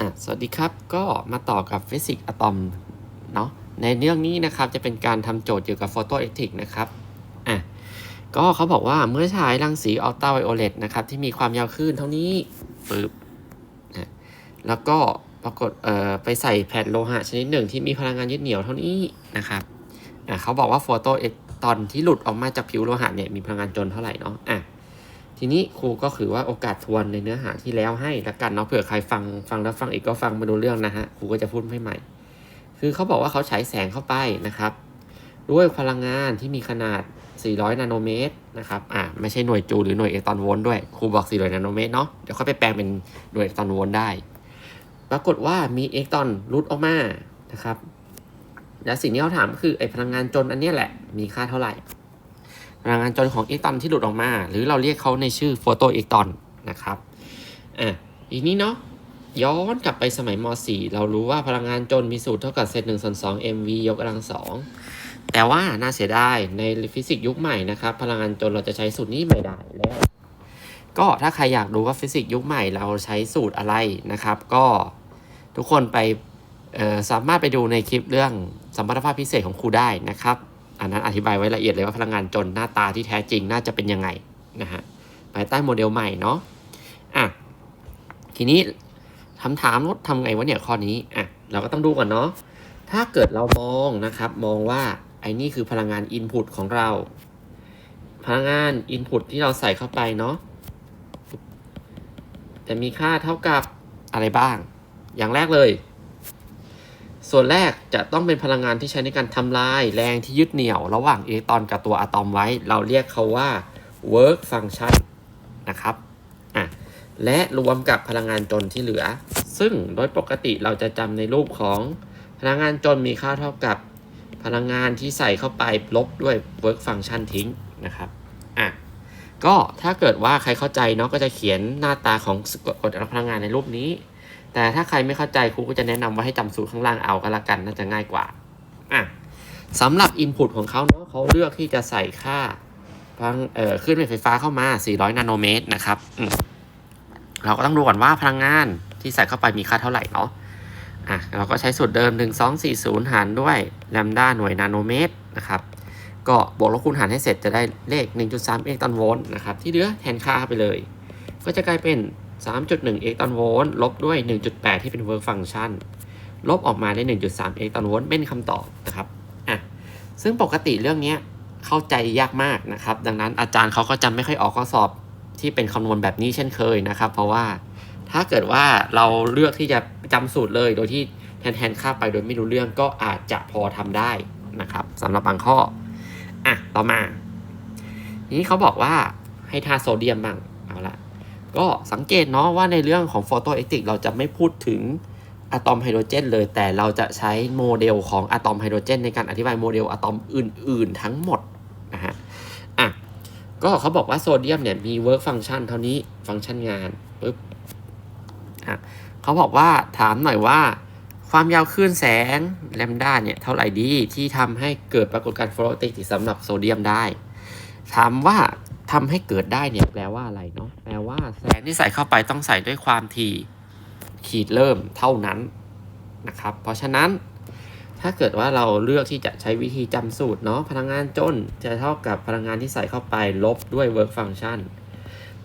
อะสวัสดีครับก็มาต่อกับฟิสิกส์อะตอมเนาะในเรื่องนี้นะครับจะเป็นการทำโจทย์เกี่ยวกับโฟโตเอเทกนะครับอะก็เขาบอกว่าเมื่อฉายรังสีอัลตราไวโอเลตนะครับที่มีความยาวคลื่นเท่านี้ปึ๊บนะแล้วก็ปรากฏเอ่อไปใส่แผ่นโลหะชนิดหนึ่งที่มีพลังงานยึดเหนี่ยวเท่านี้นะครับอะเขาบอกว่าโฟโตเอตอนที่หลุดออกมาจากผิวโลหะเนี่ยมีพลังงานจนเท่าไหร่เนาะอะ ทีนี้ครูก็คือว่าโอกาสทวนในเนื้อหาที่แล้วให้ละกันเนาะเผื่อใครฟังฟังแล้วฟังอีกก็ฟังมาดูเรื่องนะฮะครูก็จะพูดให้ใหม่ คือเขาบอกว่าเขาฉายแสงเข้าไปนะครับ ด้วยพลังงานที่มีขนาด 400 นาโนเมตรนะครับอ่าไม่ใช่หน่วยจูหรือหน่วยเอตอนโวลต์ด้วยครูบอก 400 นาโนเมตรเนาะเดี๋ยวเขาไปแปลงเป็นหน่วยเอตอนโวลต์ได้ ปรากฏว่ามีเอตอนรุดออกมานะครับและสิ่งที่เขาถามก็คือไอพลังงานจนอันนี้แหละมีค่าเท่าไหร่ พลังงานจนของอิเล็กตรอนที่หลุดออกมา หรือเราเรียกเขาในชื่อโฟโตอิเล็กตรอนนะครับอะอีกนี้เนาะย้อนกลับไปสมัยม .4 เรารู้ว่าพลังงานจนมีสูตรเท่ากับเศษหนึ่งส่วนสอง mv ยกกำลังสองแต่ว่าน่าเสียดายในฟิสิกส์ยุคใหม่นะครับ พลังงานจนเราจะใช้สูตรนี้ไม่ได้แล้ว ก็ถ้าใครอยากดูว่าฟิสิกส์ยุคใหม่เราใช้สูตรอะไรนะครับ ก็ทุกคนไปสามารถไปดูในคลิปเรื่องสมรรถภาพพิเศษของครูได้นะครับ อันนั้นอธิบายไว้ละเอียดเลยว่าพลังงานจนหน้าตาที่แท้จริงน่าจะเป็นยังไงนะฮะภายใต้โมเดลใหม่เนาะอะทีนี้คำถามว่าทำไงวะเนี่ยข้อนี้อะเราก็ต้องดูก่อนเนาะถ้าเกิดเรามองนะครับมองว่าไอ้นี่คือพลังงานอินพุตของเรา พลังงานอินพุตที่เราใส่เข้าไปเนาะแต่มีค่าเท่ากับอะไรบ้าง อย่างแรกเลย ส่วนแรกจะต้องเป็นพลังงานที่ใช้ในการทำลายแรงที่ยึดเหนี่ยว ระหว่างอิเล็กตรอนกับตัวอะตอมไว้ เราเรียกเขาว่า work function นะครับอะและรวมกับพลังงานจนที่เหลือ ซึ่งโดยปกติเราจะจำในรูปของพลังงานจนมีค่าเท่ากับพลังงานที่ใส่เข้าไปลบด้วย work function ทิ้งนะครับอะก็ถ้าเกิดว่าใครเข้าใจเนาะก็จะเขียนหน้าตาของกฎพลังงานในรูปนี้ แต่ถ้าใครไม่เข้าใจครูก็จะแนะนำว่าให้จำสูตรข้างล่างเอาก็แล้วกันน่าจะง่ายกว่าอะสำหรับ Input ของเขาเนาะเขาเลือกที่จะใส่ค่าพลังเอ่อขึ้นไฟฟ้าเข้ามา 400 นาโนเมตรนะครับเราก็ต้องดูก่อนว่าพลังงานที่ใส่เข้าไปมีค่าเท่าไหร่เนาะอะเราก็ใช้สูตรเดิม 1240 หารด้วยแลมด้าหน่วยนาโนเมตรนะครับก็บวกลบคูณหารให้เสร็จจะได้เลข 1.3 เอ็กตรอนโวลต์นะครับที่เหลือแทนค่าไปเลย ก็จะกลายเป็น 3.1เอกตันโวลต์ลบด้วย 1.8 ที่เป็น work function ลบออกมาได้ 1.3เอกตันโวลต์เป็นคำตอบนะครับอะซึ่งปกติเรื่องนี้เข้าใจยากมากนะครับ ดังนั้นอาจารย์เขาก็จำไม่ค่อยออกข้อสอบที่เป็นคำนวณแบบนี้เช่นเคยนะครับ เพราะว่าถ้าเกิดว่าเราเลือกที่จะจำสูตรเลย โดยที่แทนแทนค่าไปโดยไม่รู้เรื่องก็อาจจะพอทำได้นะครับสำหรับบางข้ออะต่อมาทีนี้เขาบอกว่าให้ทาโซเดียมบ้างเอาละ ก็สังเกตเนาะว่าในเรื่องของโฟโตเอติกเราจะไม่พูดถึงอะตอมไฮโดรเจนเลย แต่เราจะใช้โมเดลของอะตอมไฮโดรเจนในการอธิบายโมเดลอะตอมอื่น ๆ ทั้งหมดนะฮะอะก็เขาบอกว่าโซเดียมเนี่ยมีเวิร์กฟังชันเท่านี้ฟังก์ชันงานปึ๊บอะเขาบอกว่าถามหน่อยว่า ความยาวคลื่นแสงแลมด้าเนี่ยเท่าไหร่ดีที่ทำให้เกิดปรากฏการณ์โฟโตเอติกสำหรับโซเดียมได้ ถามว่า ทำให้เกิดได้เนี่ยแปลว่าอะไรเนาะแปลว่าแสงที่ใส่เข้าไปต้องใส่ด้วยความถี่ขีดเริ่มเท่านั้นนะครับ เพราะฉะนั้นถ้าเกิดว่าเราเลือกที่จะใช้วิธีจำสูตรเนาะพลังงานจนจะเท่ากับพลังงานที่ใส่เข้าไปลบด้วย work function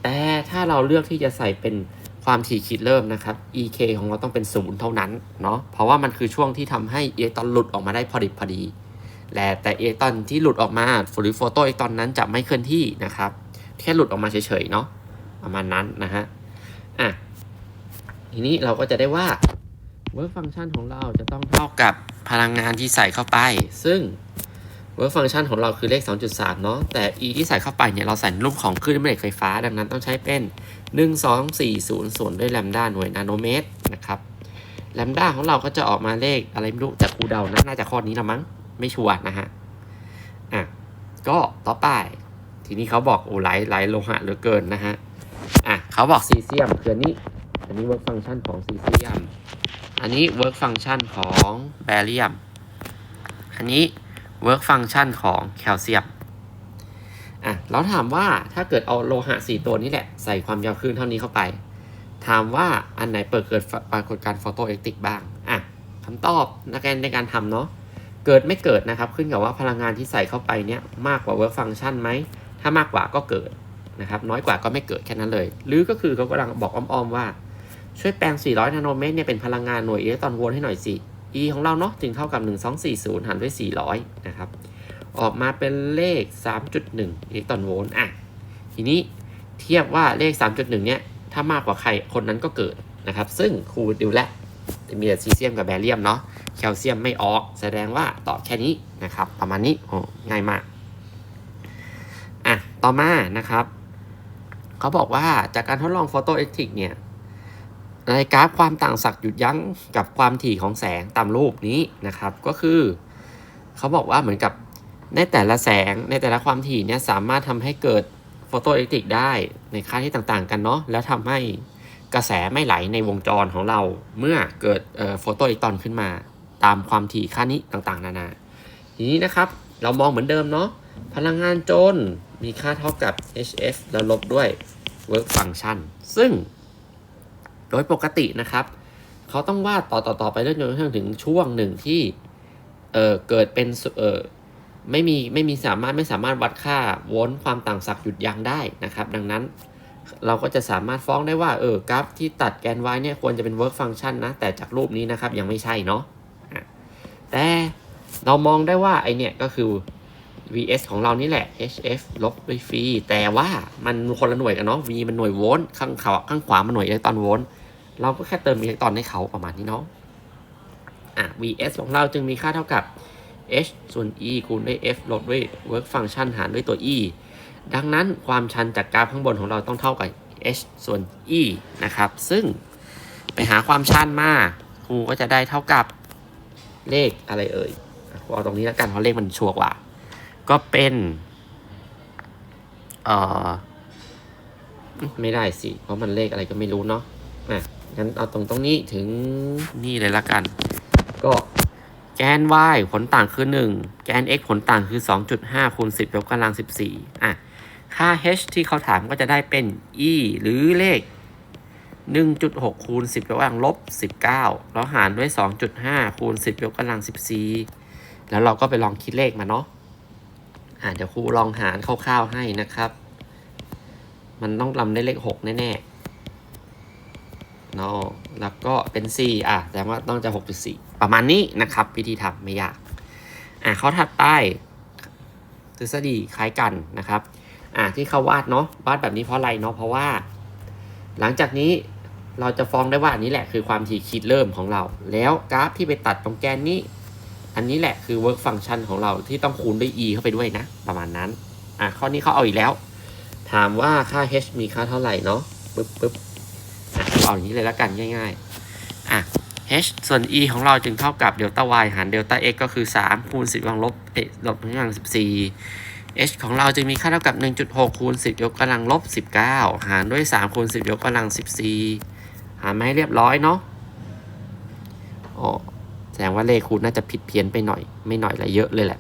แต่ถ้าเราเลือกที่จะใส่เป็นความถี่ขีดเริ่มนะครับ ek ของเราต้องเป็นศูนย์เท่านั้นเนาะเพราะว่ามันคือช่วงที่ทำให้อิเล็กตรอนหลุดออกมาได้พอดิบพอดี และแต่อิเล็กตรอนที่หลุดออกมาหรือโฟโตอิเล็กตรอนนั้นจะไม่เคลื่อนที่นะครับ แค่หลุดออกมาเฉยๆเนาะประมาณนั้นนะฮะอะทีนี้เราก็จะได้ว่า work function ของเราจะต้องเท่ากับพลังงานที่ใส่เข้าไป ซึ่ง work function ของเราคือเลข 2.3 เนาะแต่ e ที่ใส่เข้าไปเนี่ยเราใส่รูปของคลื่นแม่เหล็กไฟฟ้า ดังนั้นต้องใช้เป็น 1240ส่วนด้วยแลมด้าหน่วยนาโนเมตรนะครับแลมด้าของเราก็จะออกมาเลขอะไรไม่รู้จากครูเดานะน่าจะข้อนี้ละมั้ง ไม่ชัวร์นะฮะอะก็ต่อไป ทีนี้เขาบอกโอ้หลายหลโลหะเหลือเกินนะฮะอะเขาบอกซีเซียมคืออันนี้ อันนี้ work function ของซีเซียม อันนี้ work function ของแบเรียม อันนี้ work function ของแคลเซียมอะเราถามว่าถ้าเกิดเอาโลหะสี่ตัวนี้แหละ ใส่ความยาวคลื่นเท่านี้เข้าไป ถามว่าอันไหนเปิดเกิดปรากฏการณ์โฟโตเอ็กติกบ้างอะคำตอบในการในการทำเนาะ เกิดไม่เกิดนะครับ ขึ้นกับว่าพลังงานที่ใส่เข้าไปเนี่ยมากกว่า work function ไหม ถ้ามากกว่าก็เกิดนะครับ น้อยกว่าก็ไม่เกิดแค่นั้นเลย หรือก็คือเขากำลังบอกอ้อมๆว่า ช่วยแปลง 400 นาโนเมตรเนี่ยเป็นพลังงานหน่วยอิเล็กตรอนโวลต์ให้หน่อยสิ E ของเราเนาะถึงเท่ากับ 1240 หารด้วย 400 นะครับ ออกมาเป็นเลข 3.1 อิเล็กตรอนโวลต์อะทีนี้เทียบว่าเลข 3.1 เนี่ยถ้ามากกว่าใครคนนั้นก็เกิดนะครับ ซึ่งครูดูและ มีแต่ซีเซียมกับแบเรียมเนาะแคลเซียมไม่ออก แสดงว่าตอบแค่นี้นะครับ ประมาณนี้โอ้ง่ายมากอะต่อมานะครับเขาบอกว่าจากการทดลองโฟโตเอ็กทริกเนี่ยในกราฟความต่างศักย์หยุดยั้งกับความถี่ของแสงตามรูปนี้นะครับ ก็คือเขาบอกว่าเหมือนกับในแต่ละแสงในแต่ละความถี่เนี่ยสามารถทำให้เกิดโฟโตเอ็กทริกได้ในค่าที่ต่างๆ กันเนาะแล้วทำให้ กระแสไม่ไหลในวงจรของเราเมื่อเกิดโฟโตอิเล็กตรอนขึ้นมา ตามความถี่ค่านี้ต่างๆ นานา ทีนี้นะครับเรามองเหมือนเดิมเนาะพลังงานโจนมีค่าเท่ากับ hf แล้วลบด้วย work function ซึ่ง โดยปกตินะครับ เขาต้องวาดต่อต่อต่อไปเรื่อยๆจนกระทั่งถึงช่วงหนึ่งที่เออเกิดเป็นเออไม่มีไม่มีสามารถไม่สามารถวัดค่าโวลต์ความต่างศักย์หยุดยั้งได้นะครับ ดังนั้น เราก็จะสามารถฟ้องได้ว่าเออกราฟที่ตัดแกน y เนี่ยควรจะเป็น work function นะ แต่จากรูปนี้นะครับยังไม่ใช่เนาะแต่เรามองได้ว่าไอเนี่ยก็คือ vs ของเรานี่แหละ hf ลบด้วยฟรีแต่ว่ามันคนละหน่วยกันเนาะ v มันหน่วยโวลต์ข้างขวาข้างขวามันหน่วยอิเล็กตรอนโวลต์เราก็แค่เติมอิเล็กตรอนให้เขาประมาณนี้เนาะอะ vs ของเราจึงมีค่าเท่ากับ h ส่วน e คูณด้วย f ลบด้วย work function หารด้วยตัว e ดังนั้นความชันจากกราฟข้างบนของเราต้องเท่ากับ h ส่วน e นะครับ ซึ่งไปหาความชันมาครูก็จะได้เท่ากับเลขอะไรเอ่ยครูเอาตรงนี้แล้วกันเพราะเลขมันชัวร์กว่า ก็เป็นเอ่อไม่ได้สิ เพราะมันเลขอะไรก็ไม่รู้เนาะอะงั้นเอาตรงตรงนี้ถึงนี่เลยละกัน ก็แกน y ผลต่างคือ 1 แกน x ผลต่างคือ 2.5คูณ10ยกกำลัง 14 อะ ค่า h ที่เขาถามก็จะได้เป็น e หรือเลข 1.6 คูณ 10ยกกำลังลบ 19 แล้วหารด้วย 2.5 คูณ 10ยกกำลัง 14 แล้วเราก็ไปลองคิดเลขมาเนาะอ่าเดี๋ยวครูลองหารคร่าวๆให้นะครับ มันต้องลำได้เลขหกแน่ๆเนาะแล้วก็เป็นสี่อะแสดงว่าต้องจะหกจุดสี่ประมาณนี้นะครับวิธีทำไม่ยาก อะเขาถัดไปทฤษฎีคล้ายกันนะครับ อะที่เขาวาดเนาะวาดแบบนี้เพราะอะไรเนาะเพราะว่า หลังจากนี้เราจะฟ้องได้ว่าอันนี้แหละคือความถี่คิดเริ่มของเรา แล้วกราฟที่ไปตัดตรงแกนนี้ อันนี้แหละคือ work function ของเราที่ต้องคูณด้วย e เข้าไปด้วยนะ ประมาณนั้นอะข้อนี้เขาเอาอีกแล้ว ถามว่าค่า h มีค่าเท่าไหร่เนาะปึ๊บปึ๊บอะเอาอย่างนี้เลยละกันง่ายๆอะ h ส่วน e ของเราจึงเท่ากับเดลต้า y หารเดลต้า x ก็คือ 3 คูณ 10กำลังลบเอะลบกำลัง14 h ของเราจึงมีค่าเท่ากับ 1.6 คูณ 10 ยกกำลังลบ 19 หารด้วย 3 คูณ 10 ยกกำลัง 14 หารมาให้เรียบร้อยเนาะอ๋อแสดงว่าเลขครูน่าจะผิดเพี้ยนไปหน่อย ไม่หน่อยละเยอะเลยแหละ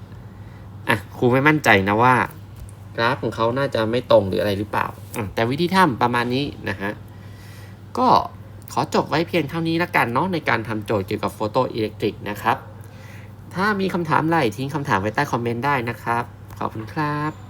อะครูไม่มั่นใจนะว่า กราฟของเขาน่าจะไม่ตรงหรืออะไรหรือเปล่า แต่วิธีทำประมาณนี้นะฮะ ก็ขอจบไว้เพียงเท่านี้ละกันเนาะในการทำโจทย์เกี่ยวกับโฟโตอิเล็กทริกนะครับ ถ้ามีคำถามอะไรทิ้งคำถามไว้ใต้คอมเมนต์ได้นะครับ ขอบคุณครับ